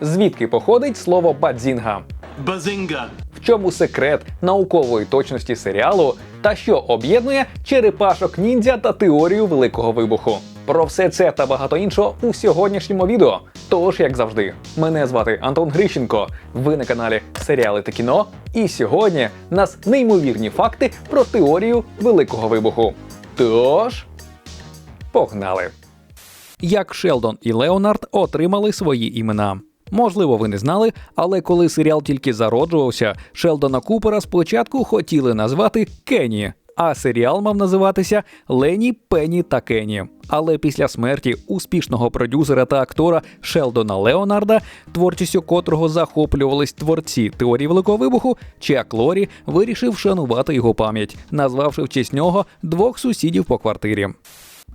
Звідки походить слово бадзінга? Bazinga. В чому секрет наукової точності серіалу та що об'єднує черепашок ніндзя та теорію великого вибуху? Про все це та багато іншого у сьогоднішньому відео. Тож, як завжди, мене звати Антон Грищенко. Ви на каналі Серіали та кіно. І сьогодні нас неймовірні факти про теорію великого вибуху. Тож, погнали! Як Шелдон і Леонард отримали свої імена. Можливо, ви не знали, але коли серіал тільки зароджувався, Шелдона Купера спочатку хотіли назвати Кенні, а серіал мав називатися Лені, Пенні та Кенні. Але після смерті успішного продюсера та актора Шелдона Леонарда, творчістю котрого захоплювались творці теорії великого вибуху, Чак Лорі вирішив вшанувати його пам'ять, назвавши в честь нього двох сусідів по квартирі.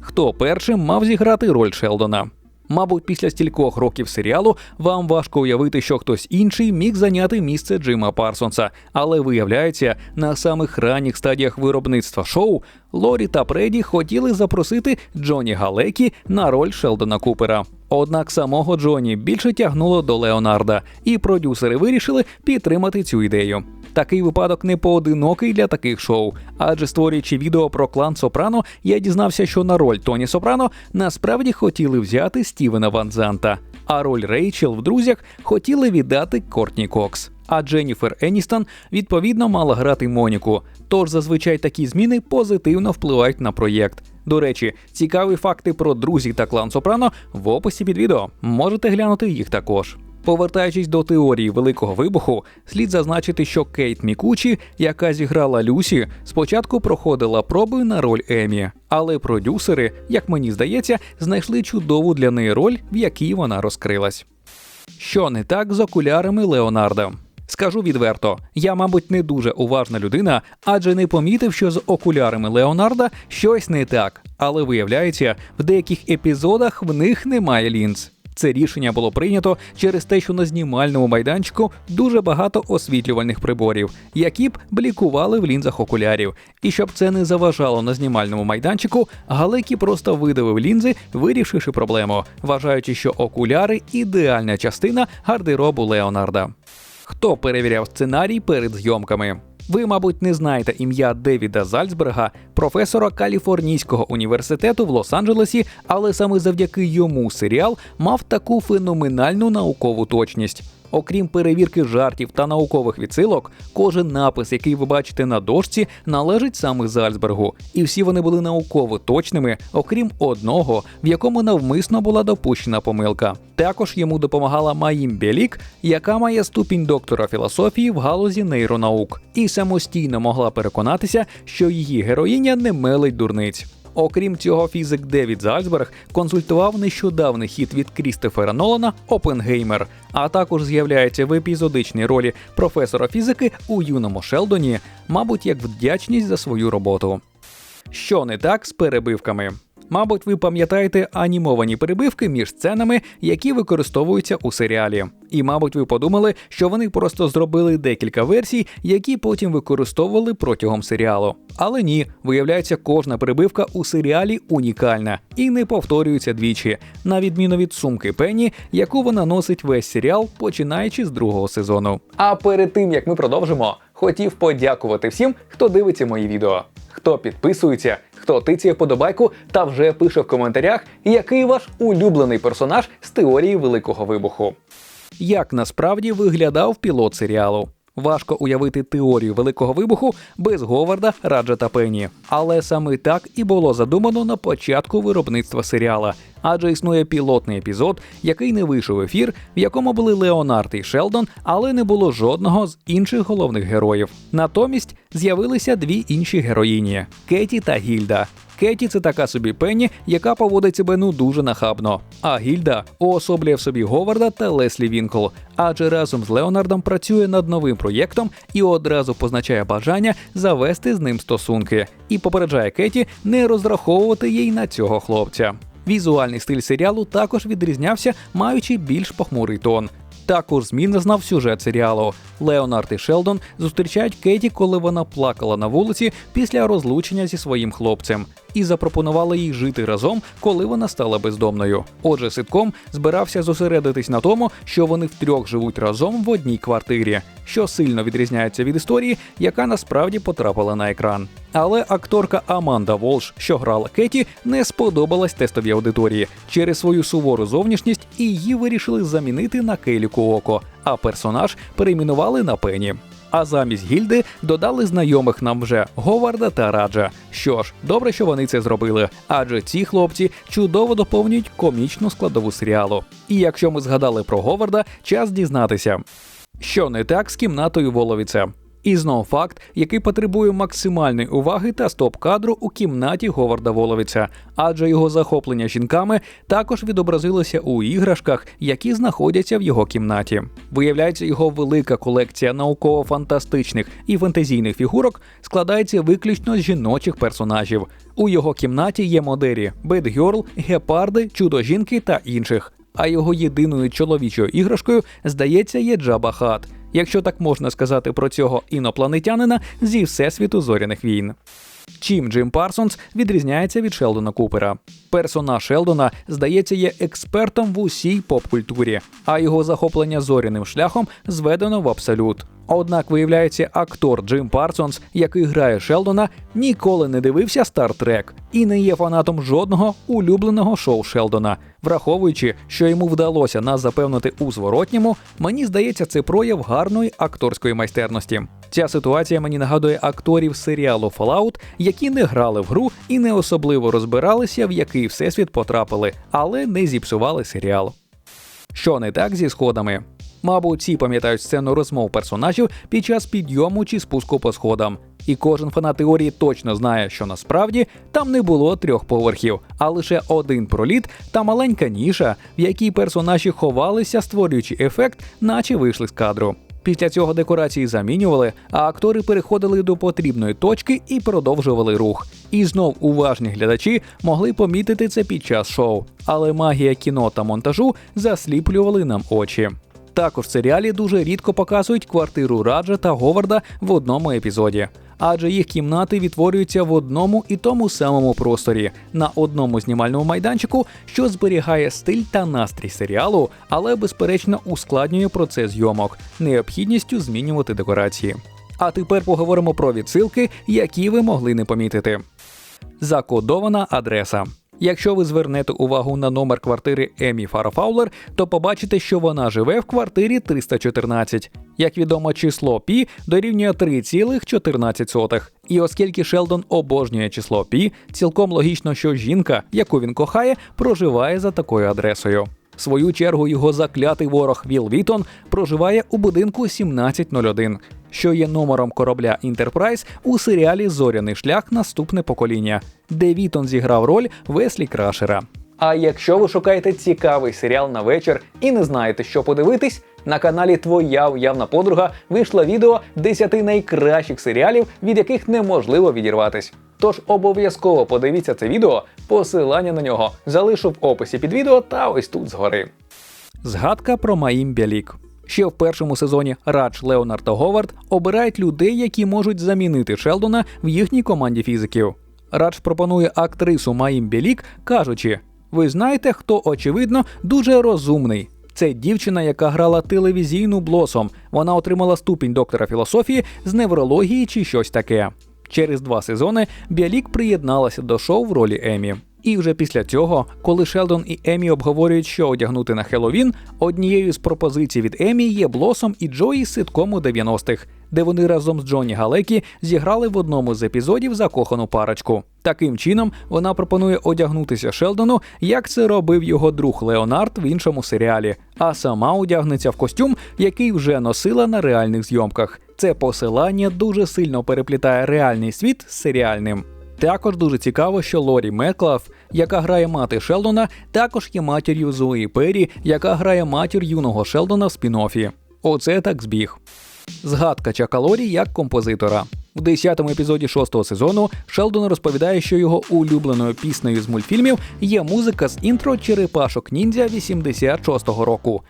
Хто першим мав зіграти роль Шелдона? Мабуть, після стількох років серіалу вам важко уявити, що хтось інший міг зайняти місце Джима Парсонса, але виявляється, на самих ранніх стадіях виробництва шоу Лорі та Преді хотіли запросити Джоні Галекі на роль Шелдона Купера. Однак самого Джоні більше тягнуло до Леонарда, і продюсери вирішили підтримати цю ідею. Такий випадок не поодинокий для таких шоу, адже створюючи відео про клан Сопрано, я дізнався, що на роль Тоні Сопрано насправді хотіли взяти Стівена Ван Занта, а роль Рейчел в друзях хотіли віддати Кортні Кокс. А Дженніфер Еністон відповідно мала грати Моніку. Тож зазвичай такі зміни позитивно впливають на проєкт. До речі, цікаві факти про друзів та клан Сопрано в описі під відео. Можете глянути їх також. Повертаючись до теорії великого вибуху, слід зазначити, що Кейт Мікучі, яка зіграла Люсі, спочатку проходила проби на роль Емі, але продюсери, як мені здається, знайшли чудову для неї роль, в якій вона розкрилась. Що не так з окулярами Леонарда? Скажу відверто, я, мабуть, не дуже уважна людина, адже не помітив, що з окулярами Леонарда щось не так. Але виявляється, в деяких епізодах в них немає лінз. Це рішення було прийнято через те, що на знімальному майданчику дуже багато освітлювальних приборів, які б блікували в лінзах окулярів. І щоб це не заважало на знімальному майданчику, Галекі просто видавив лінзи, вирішивши проблему, вважаючи, що окуляри ідеальна частина гардеробу Леонарда. Хто перевіряв сценарій перед зйомками? Ви, мабуть, не знаєте ім'я Девіда Зальцберга, професора Каліфорнійського університету в Лос-Анджелесі, але саме завдяки йому серіал мав таку феноменальну наукову точність. Окрім перевірки жартів та наукових відсилок, кожен напис, який ви бачите на дошці, належить саме Зальцбергу, і всі вони були науково точними, окрім одного, в якому навмисно була допущена помилка. Також йому допомагала Маїм Белік, яка має ступінь доктора філософії в галузі нейронаук, і самостійно могла переконатися, що її героїня не мелить дурниць. Окрім цього, фізик Девід Зальцберг консультував нещодавний хіт від Крістофера Нолана Опенгеймер, а також з'являється в епізодичній ролі професора фізики у юному Шелдоні, мабуть, як вдячність за свою роботу. Що не так з перебивками? Мабуть, ви пам'ятаєте анімовані перебивки між сценами, які використовуються у серіалі. І, мабуть, ви подумали, що вони просто зробили декілька версій, які потім використовували протягом серіалу. Але ні, виявляється, кожна перебивка у серіалі унікальна і не повторюється двічі, на відміну від сумки Пенні, яку вона носить весь серіал, починаючи з другого сезону. А перед тим як ми продовжимо, хотів подякувати всім, хто дивиться мої відео, хто підписується, хто тицяє подобайку та вже пише в коментарях, який ваш улюблений персонаж з теорії великого вибуху. Як насправді виглядав пілот серіалу? Важко уявити теорію великого вибуху без Говарда, Раджа та Пенні. Але саме так і було задумано на початку виробництва серіала. Адже існує пілотний епізод, який не вийшов в ефір, в якому були Леонард і Шелдон, але не було жодного з інших головних героїв. Натомість з'явилися дві інші героїні Кеті та Гільда. Кеті це така собі Пенні, яка поводить себе ну дуже нахабно. А Гільда уособлює в собі Говарда та Леслі Вінкл, адже разом з Леонардом працює над новим проєктом і одразу позначає бажання завести з ним стосунки, і попереджає Кеті не розраховувати їй на цього хлопця. Візуальний стиль серіалу також відрізнявся, маючи більш похмурий тон. Також змін зазнав сюжет серіалу. Леонард і Шелдон зустрічають Кеті, коли вона плакала на вулиці після розлучення зі своїм хлопцем, і запропонували їй жити разом, коли вона стала бездомною. Отже, ситком збирався зосередитись на тому, що вони втрьох живуть разом в одній квартирі, що сильно відрізняється від історії, яка насправді потрапила на екран. Але акторка Аманда Волш, що грала Кеті, не сподобалась тестовій аудиторії через свою сувору зовнішність, і її вирішили замінити на Кейлі Куоко, а персонаж перейменували на Пені. А замість гільди додали знайомих нам вже Говарда та Раджа. Що ж, добре, що вони це зробили, адже ці хлопці чудово доповнюють комічну складову серіалу. І якщо ми згадали про Говарда, час дізнатися, що не так з кімнатою Воловіця. І знов факт, який потребує максимальної уваги та стоп-кадру у кімнаті Говарда Воловіця, адже його захоплення жінками також відобразилося у іграшках, які знаходяться в його кімнаті. Виявляється, його велика колекція науково-фантастичних і фантазійних фігурок складається виключно з жіночих персонажів. У його кімнаті є моделі Бетгерл, гепарди, чудо-жінки та інших. А його єдиною чоловічою іграшкою, здається, є Джаба Хат – якщо так можна сказати про цього інопланетянина зі всесвіту зоряних війн. Чим Джим Парсонс відрізняється від Шелдона Купера. Персонаж Шелдона, здається, є експертом в усій поп-культурі, а його захоплення зоряним шляхом зведено в абсолют. Однак виявляється, актор Джим Парсонс, який грає Шелдона, ніколи не дивився Стар Трек і не є фанатом жодного улюбленого шоу Шелдона. Враховуючи, що йому вдалося нас запевнити у зворотньому, мені здається, це прояв гарної акторської майстерності. Ця ситуація мені нагадує акторів серіалу Fallout, які не грали в гру і не особливо розбиралися, в який всесвіт потрапили, але не зіпсували серіал. Що не так зі сходами? Мабуть, всі пам'ятають сцену розмов персонажів під час підйому чи спуску по сходам. І кожен фанат теорії точно знає, що насправді там не було трьох поверхів, а лише один проліт та маленька ніша, в якій персонажі ховалися, створюючи ефект, наче вийшли з кадру. Після цього декорації замінювали, а актори переходили до потрібної точки і продовжували рух. І знов уважні глядачі могли помітити це під час шоу. Але магія кіно та монтажу засліплювали нам очі. Також в серіалі дуже рідко показують квартиру Раджа та Говарда в одному епізоді, адже їх кімнати відтворюються в одному і тому самому просторі на одному знімальному майданчику, що зберігає стиль та настрій серіалу, але безперечно ускладнює процес зйомок, необхідністю змінювати декорації. А тепер поговоримо про відсилки, які ви могли не помітити. Закодована адреса. Якщо ви звернете увагу на номер квартири Емі Фарафаулер, то побачите, що вона живе в квартирі 314. Як відомо, число пі дорівнює 3,14. І оскільки Шелдон обожнює число пі, цілком логічно, що жінка, яку він кохає, проживає за такою адресою. В свою чергу його заклятий ворог Віл Вітон проживає у будинку 1701 що є номером корабля Інтерпрайз у серіалі Зоряний шлях наступне покоління, де Вітон зіграв роль Веслі Крашера. А якщо ви шукаєте цікавий серіал на вечір і не знаєте, що подивитись, на каналі Твоя уявна подруга вийшло відео 10 найкращих серіалів, від яких неможливо відірватись. Тож обов'язково подивіться це відео, посилання на нього залишу в описі під відео та ось тут згори. Згадка про Маїм Бялік. Ще в першому сезоні Радж, Леонард та Говард обирають людей, які можуть замінити Шелдона в їхній команді фізиків. Радж пропонує актрису Маїм Білік, кажучи: ви знаєте, хто очевидно дуже розумний. Це дівчина, яка грала телевізійну блосом. Вона отримала ступінь доктора філософії з неврології чи щось таке. Через два сезони Біалік приєдналася до шоу в ролі Емі. І вже після цього, коли Шелдон і Емі обговорюють, що одягнути на Хеллоуін, однією з пропозицій від Емі є Блосом і Джої з ситкому 90-х, де вони разом з Джоні Галекі зіграли в одному з епізодів закохану парочку. Таким чином вона пропонує одягнутися Шелдону, як це робив його друг Леонард в іншому серіалі, а сама одягнеться в костюм, який вже носила на реальних зйомках. Це посилання дуже сильно переплітає реальний світ з серіальним. Також дуже цікаво, що Лорі Метклаф, яка грає мати Шелдона, також є матір'ю Зої Перрі, яка грає матір юного Шелдона в спін-оффі. Оце так збіг. Згадка Чака Лорі як композитора. У 10-му епізоді шостого сезону Шелдон розповідає, що його улюбленою піснею з мультфільмів є музика з інтро Черепашок ніндзя 86-го року.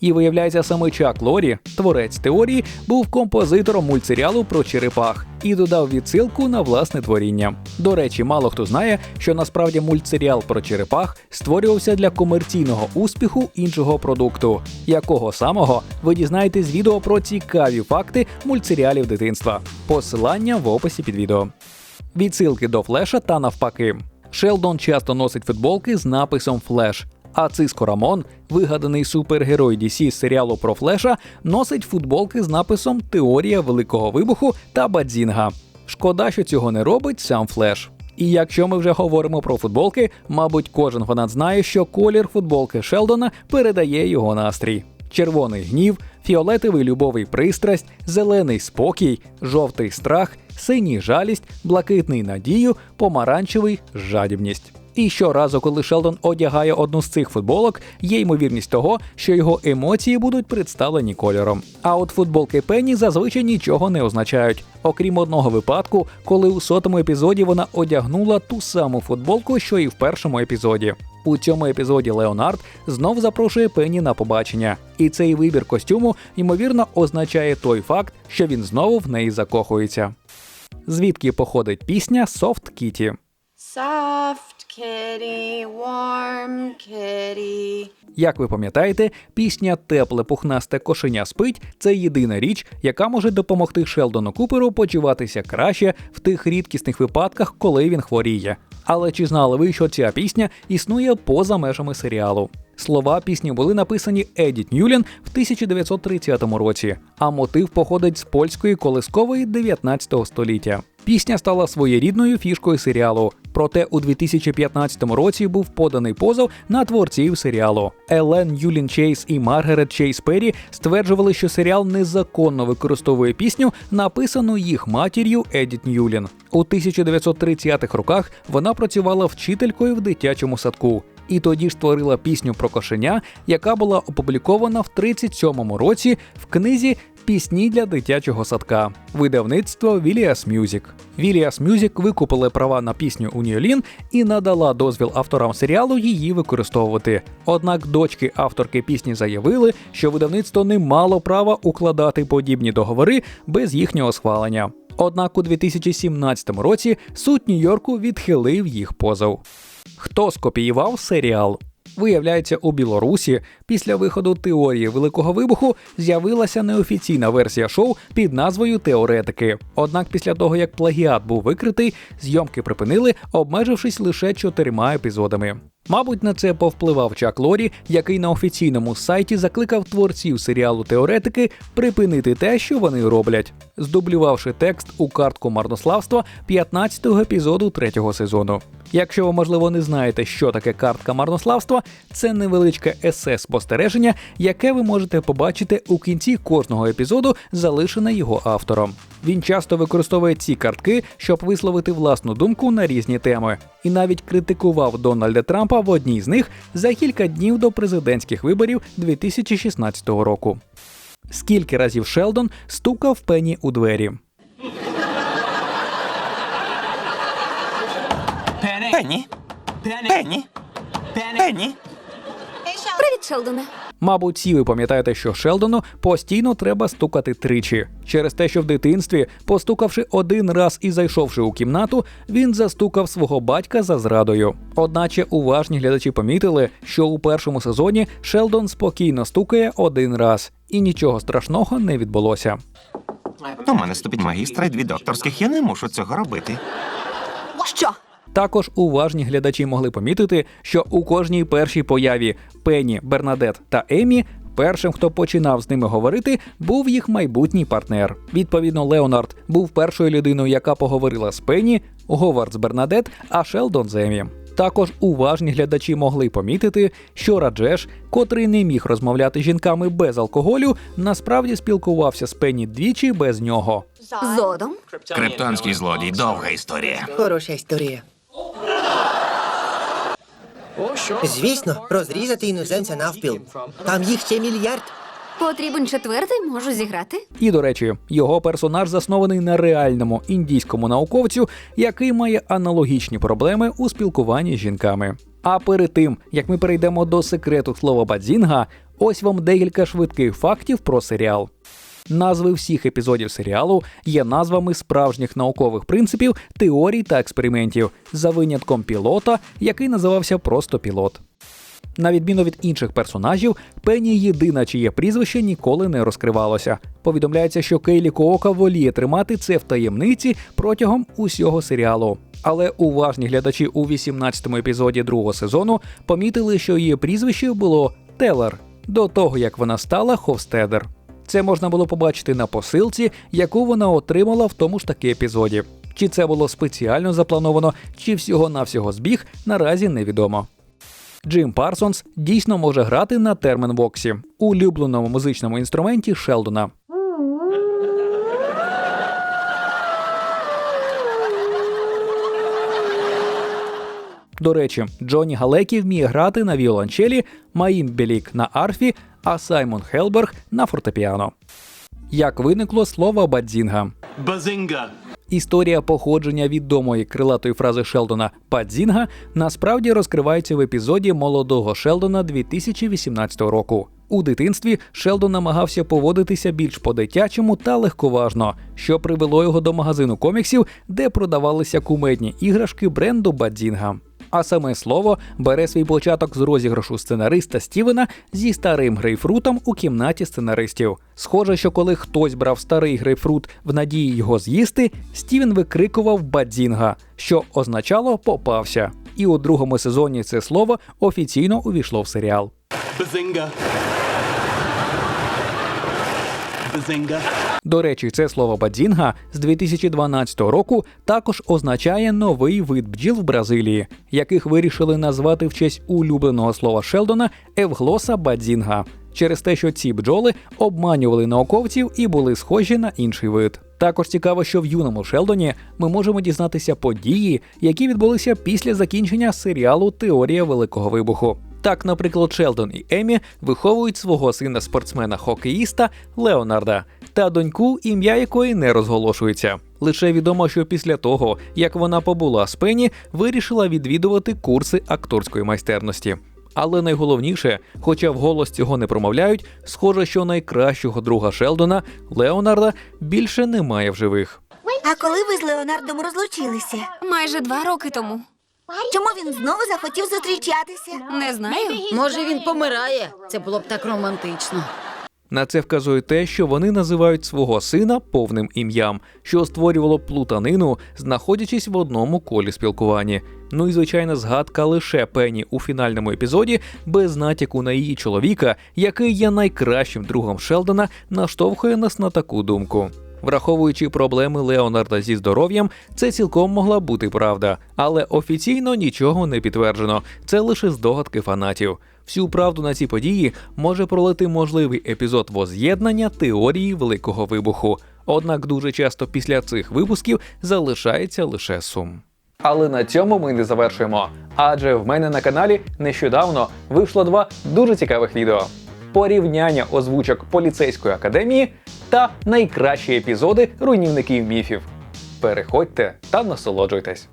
І виявляється, саме Чак Лорі, творець теорії, був композитором мультсеріалу про черепах і додав відсилку на власне творіння. До речі, мало хто знає, що насправді мультсеріал про черепах створювався для комерційного успіху іншого продукту, якого самого ви дізнаєтесь з відео про цікаві факти мультсеріалів дитинства. Посилання в описі під відео. Відсилки до флеша та навпаки. Шелдон часто носить футболки з написом Флеш. А Циско Рамон, вигаданий супергерой DC з серіалу про Флеша, носить футболки з написом Теорія Великого Вибуху та Бадзінга. Шкода, що цього не робить сам Флеш. І якщо ми вже говоримо про футболки, мабуть, кожен фанат знає, що колір футболки Шелдона передає його настрій: червоний гнів, фіолетовий любовий пристрасть, зелений спокій, жовтий страх, синій жалість, блакитний надію, помаранчевий жадібність. І щоразу, коли Шелдон одягає одну з цих футболок, є ймовірність того, що його емоції будуть представлені кольором. А от футболки Пенні зазвичай нічого не означають, окрім одного випадку, коли у сотому епізоді вона одягнула ту саму футболку, що і в першому епізоді. У цьому епізоді Леонард знов запрошує Пенні на побачення, і цей вибір костюму ймовірно означає той факт, що він знову в неї закохується. Звідки походить пісня Soft Kitty? Soft kitty, warm kitty. Як ви пам'ятаєте, пісня Тепле пухнасте кошеня спить це єдина річ, яка може допомогти Шелдону Куперу почуватися краще в тих рідкісних випадках, коли він хворіє. Але чи знали ви, що ця пісня існує поза межами серіалу? Слова пісні були написані Едіт Нюлін в 1930 році, а мотив походить з польської колискової 19 століття. Пісня стала своєрідною фішкою серіалу. Проте у 2015 році був поданий позов на творців серіалу. Елен Юлін Чейз і Маргарет Чейз Перрі стверджували, що серіал незаконно використовує пісню, написану їх матір'ю Едіт Ньюлін. У 1930-х роках вона працювала вчителькою в дитячому садку. І тоді ж створила пісню про кошеня, яка була опублікована в 37-му році в книзі Пісні для дитячого садка, видавництво Віліас Мюзік. Віліас Мюзік викупили права на пісню у Ньюлін і надала дозвіл авторам серіалу її використовувати. Однак дочки авторки пісні заявили, що видавництво не мало права укладати подібні договори без їхнього схвалення. Однак у 2017 році суд Нью-Йорку відхилив їх позов. Хто скопіював серіал? Виявляється, у Білорусі після виходу теорії Великого вибуху з'явилася неофіційна версія шоу під назвою Теоретики. Однак після того, як плагіат був викритий, зйомки припинили, обмежившись лише чотирма епізодами. Мабуть, на це повпливав Чак Лорі, який на офіційному сайті закликав творців серіалу Теоретики припинити те, що вони роблять, здублювавши текст у картку марнославства 15-го епізоду третього сезону. Якщо ви, можливо, не знаєте, що таке картка марнославства, це невеличке есе спостереження, яке ви можете побачити у кінці кожного епізоду, залишене його автором. Він часто використовує ці картки, щоб висловити власну думку на різні теми, і навіть критикував Дональда Трампа в одній з них за кілька днів до президентських виборів 2016 року. Скільки разів Шелдон стукав Пенні у двері? Пенні? Пенні? Пенні? Привіт, Шелдоне. Мабуть, всі ви пам'ятаєте, що Шелдону постійно треба стукати тричі. Через те, що в дитинстві, постукавши один раз і зайшовши у кімнату, він застукав свого батька за зрадою. Одначе уважні глядачі помітили, що у першому сезоні Шелдон спокійно стукає один раз, і нічого страшного не відбулося. У мене ступінь магістра і дві докторських. Я не мушу цього робити. Що? Також уважні глядачі могли помітити, що у кожній першій появі Пенні, Бернадет та Емі. Першим, хто починав з ними говорити, був їх майбутній партнер. Відповідно, Леонард був першою людиною, яка поговорила з Пенні, Говард з Бернадет, а Шелдон з Емі. Також уважні глядачі могли помітити, що Раджеш, котрий не міг розмовляти з жінками без алкоголю, насправді спілкувався з Пенні двічі без нього. Зодом? Криптонський злодій, довга історія. Хороша історія. Звісно, розрізати іноземця навпіл. Там їх ще мільярд. Потрібен четвертий, можу зіграти. І до речі, його персонаж заснований на реальному індійському науковцю, який має аналогічні проблеми у спілкуванні з жінками. А перед тим як ми перейдемо до секрету слова Бадзінга, ось вам декілька швидких фактів про серіал. Назви всіх епізодів серіалу є назвами справжніх наукових принципів, теорій та експериментів, за винятком пілота, який називався просто пілот. На відміну від інших персонажів, Пенні єдина, чиє прізвище ніколи не розкривалося. Повідомляється, що Кейлі Коока воліє тримати це в таємниці протягом усього серіалу. Але уважні глядачі у 18-му епізоді другого сезону помітили, що її прізвище було Телер до того, як вона стала Ховстедер. Це можна було побачити на посилці, яку вона отримала в тому ж таки епізоді. Чи це було спеціально заплановано, чи всього-навсього збіг, наразі невідомо. Джим Парсонс дійсно може грати на терменвоксі, улюбленому музичному інструменті Шелдона. До речі, Джонні Галекі вміє грати на віолончелі, Маїм Белік на арфі, а Саймон Хелберг на фортепіано. Як виникло слово бадзінга? Bazinga! Історія походження відомої крилатої фрази Шелдона Падзінга насправді розкривається в епізоді молодого Шелдона 2018 року. У дитинстві Шелдон намагався поводитися більш по-дитячому та легковажно, що привело його до магазину коміксів, де продавалися кумедні іграшки бренду Бадзінга. А саме слово бере свій початок з розіграшу сценариста Стівена зі старим грейпфрутом у кімнаті сценаристів. Схоже, що коли хтось брав старий грейпфрут в надії його з'їсти, Стівен викрикував бадзінга, що означало попався. І у другому сезоні це слово офіційно увійшло в серіал. Bazinga! Bazinga! До речі, це слово бадзінга з 2012 року також означає новий вид бджіл в Бразилії, яких вирішили назвати в честь улюбленого слова Шелдона Евглоса бадзінга, через те, що ці бджоли обманювали науковців і були схожі на інший вид. Також цікаво, що в юному Шелдоні ми можемо дізнатися події, які відбулися після закінчення серіалу Теорія Великого Вибуху. Так, наприклад, Шелдон і Емі виховують свого сина спортсмена-хокеїста Леонарда та доньку, ім'я якої не розголошується. Лише відомо, що після того, як вона побула з Пенні, вирішила відвідувати курси акторської майстерності. Але найголовніше, хоча вголос цього не промовляють, схоже, що найкращого друга Шелдона Леонарда більше немає в живих. А коли ви з Леонардом розлучилися? Майже два роки тому. Чому він знову захотів зустрічатися? Не знаю. Може, він помирає. Це було б так романтично. На це вказує те, що вони називають свого сина повним ім'ям, що створювало плутанину, знаходячись в одному колі спілкування. Ну і звичайна згадка лише Пенні у фінальному епізоді, без натяку на її чоловіка, який є найкращим другом Шелдона, наштовхує нас на таку думку. Враховуючи проблеми Леонарда зі здоров'ям, це цілком могла бути правда, але офіційно нічого не підтверджено. Це лише здогадки фанатів. Всю правду на ці події може пролити можливий епізод воз'єднання теорії Великого вибуху. Однак дуже часто після цих випусків залишається лише сум. Але на цьому ми не завершуємо. Адже в мене на каналі нещодавно вийшло два дуже цікавих відео: порівняння озвучок поліцейської академії та найкращі епізоди руйнівників міфів. Переходьте та насолоджуйтесь.